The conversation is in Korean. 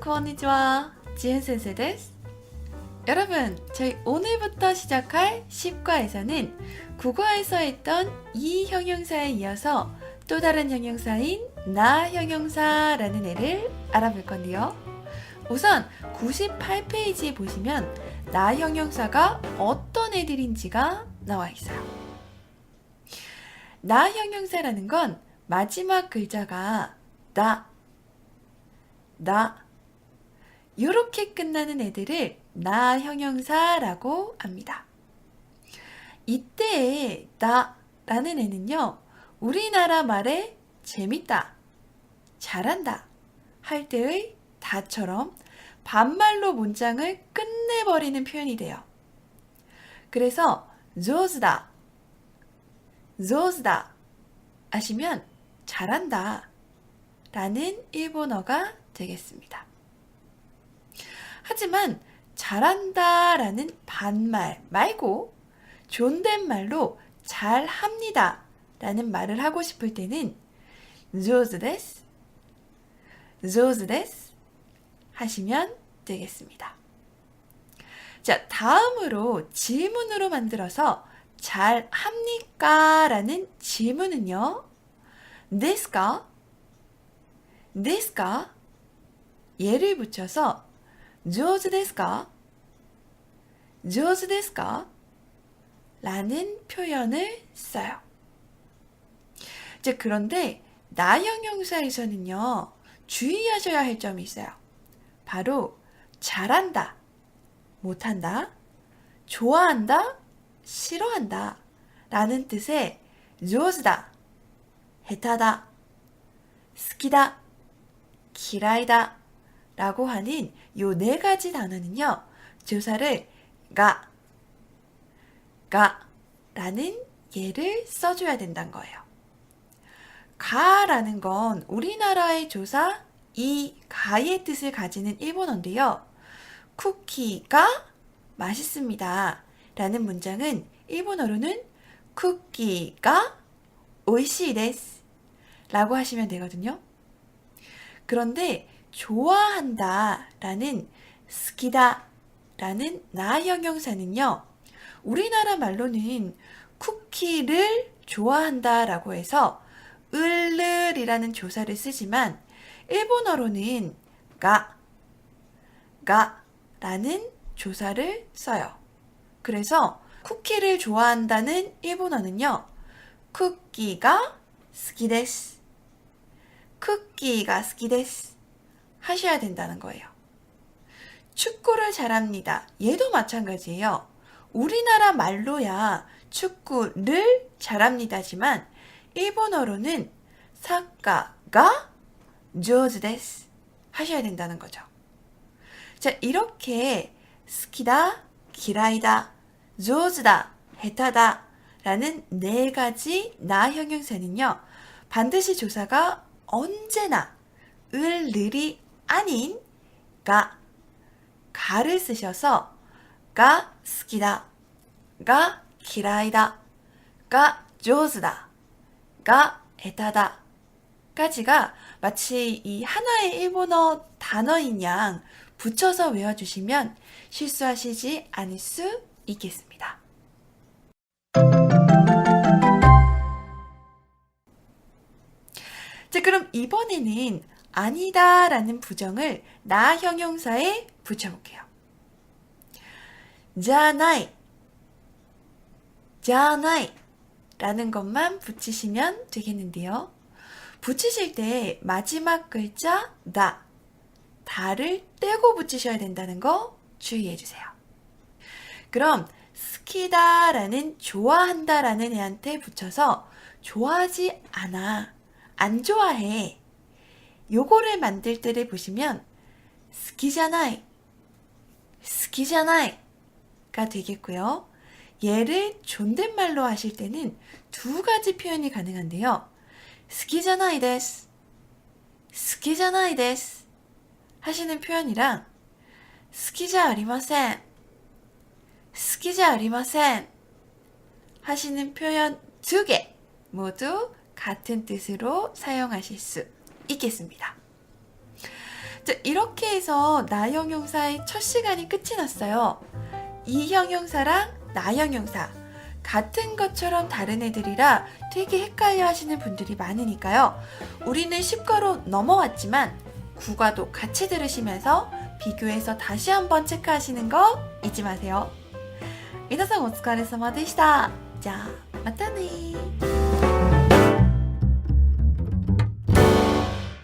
konnichiwa. 지은 센세 데스. 여러분, 저희 오늘부터 시작할 10과에서는 국어에서 했던 이 형용사에 이어서 또 다른 형용사인 나 형용사라는 애를 알아볼 건데요. 우선 98페이지에 보시면 나 형용사가 어떤 애들인지가 나와 있어요. 나 형용사라는 건 마지막 글자가 나, 나, 이렇게 끝나는 애들을 나 형용사라고 합니다. 이때의 나라는 애는요, 우리나라 말에 재밌다, 잘한다 할 때의 다처럼 반말로 문장을 끝내버리는 표현이 돼요. 그래서 조즈다, 조즈다 하시면 잘한다 라는 일본어가 되겠습니다. 하지만 잘한다 라는 반말 말고 존댓말로 잘합니다 라는 말을 하고 싶을 때는 조즈데스 조즈데스 하시면 되겠습니다. 자, 다음으로 질문으로 만들어서 잘 합니까? 라는 질문은요. 데스까? 데스까? 예를 붙여서 上手ですか?上手ですか? 라는 표현을 써요. 자, 그런데 나 형용사에서는요. 주의하셔야 할 점이 있어요. 바로 잘한다, 못한다, 좋아한다, 싫어한다 라는 뜻의 上手だ, 해타다, 好きだ, 기라이다 라고 하는 요 네 가지 단어는요. 조사를 가, 가 라는 예를 써줘야 된다는 거예요. 가라는 건 우리나라의 조사 이 가의 뜻을 가지는 일본어인데요. 쿠키가 맛있습니다. 라는 문장은 일본어로는 쿠키가 오이시 데스 라고 하시면 되거든요. 그런데 좋아한다 라는 스키다 라는 나 형용사는요. 우리나라 말로는 쿠키를 좋아한다 라고 해서 을르이라는 조사를 쓰지만 일본어로는 가, 가 라는 조사를 써요. 그래서 쿠키를 좋아한다는 일본어는요. 쿠키가 스키데스. 쿠키가 스키데스. 하셔야 된다는 거예요. 축구를 잘합니다. 얘도 마찬가지예요. 우리나라 말로야 축구를 잘합니다지만 일본어로는 사카가 조즈데스 하셔야 된다는 거죠. 자, 이렇게 스키다, 기라이다, 조즈다, 헤타다 라는 네 가지 나 형용사는요. 반드시 조사가 언제나 을, 늘이 아닌 가 가를 쓰셔서 가 스키다 가 기라이다 가 조즈다 가 에타다 까지가 마치 이 하나의 일본어 단어인 양 붙여서 외워주시면 실수하시지 않을 수 있겠습니다. 자, 그럼 이번에는 아니다 라는 부정을 나 형용사에 붙여볼게요. 자나이 자나이 라는 것만 붙이시면 되겠는데요. 붙이실 때 마지막 글자 나 다를 떼고 붙이셔야 된다는 거 주의해 주세요. 그럼 스키다 라는 좋아한다 라는 애한테 붙여서 좋아하지 않아 안 좋아해 요거를 만들 때를 보시면 스키자나이 스키자나이가 되겠고요. 얘를 존댓말로 하실 때는 두 가지 표현이 가능한데요. 스키자나이 데스 스키자나이 데스 하시는 표현이랑 스키자 아리마센 스키자 아리마센 하시는 표현 두 개 모두 같은 뜻으로 사용하실 수 있겠습니다. 자, 자, 이렇게 해서 나 형용사의 첫 시간이 끝이 났어요. 이 형용사랑 나 형용사 같은 것처럼 다른 애들이라 되게 헷갈려 하시는 분들이 많으니까요. 우리는 10과로 넘어왔지만 9과도 같이 들으시면서 비교해서 다시 한번 체크하시는 거 잊지 마세요. 皆さんお疲れ様でした。じゃあ、またね